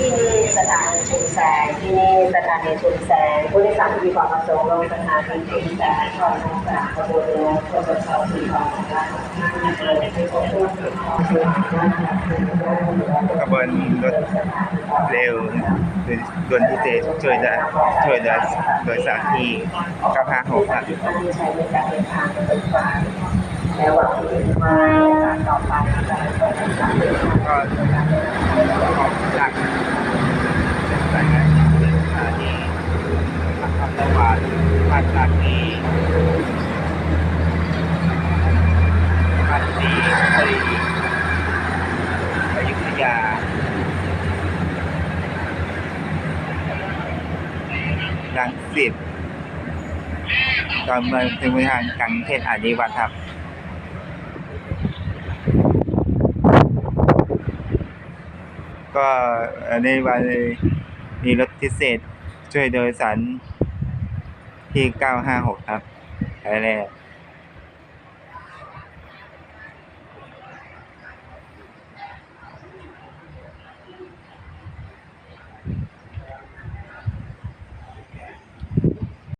นีชุมแสงผู้โดยสารที่มีความประสงค์ลงสถานีชุมแสงก่อนลงจากขบวนรือขบวนสองสี่ของราชกาที่พบผู้ถือครองเรือขบวนรถเร็วหรือด่วนพิเศษช่วยเหลือช่วยเหลือโดยสารที่956ครับที่ใช้ในกรเดินทางโดยรถไฟและหวังว่าการต่อไปจะเป็นการเดินทาง ก็ขอบจากสายงานสถานี ทางคำตะวันผ่านจากนี้ผ่านสีปรีอยุธยาลังสิตตอนมาถึงบริหารกลางเทศอาดีวัดครับก็ในวันมีรถพิเศษช่วยโดยสาร ที่ 956 ครับไปแล้ว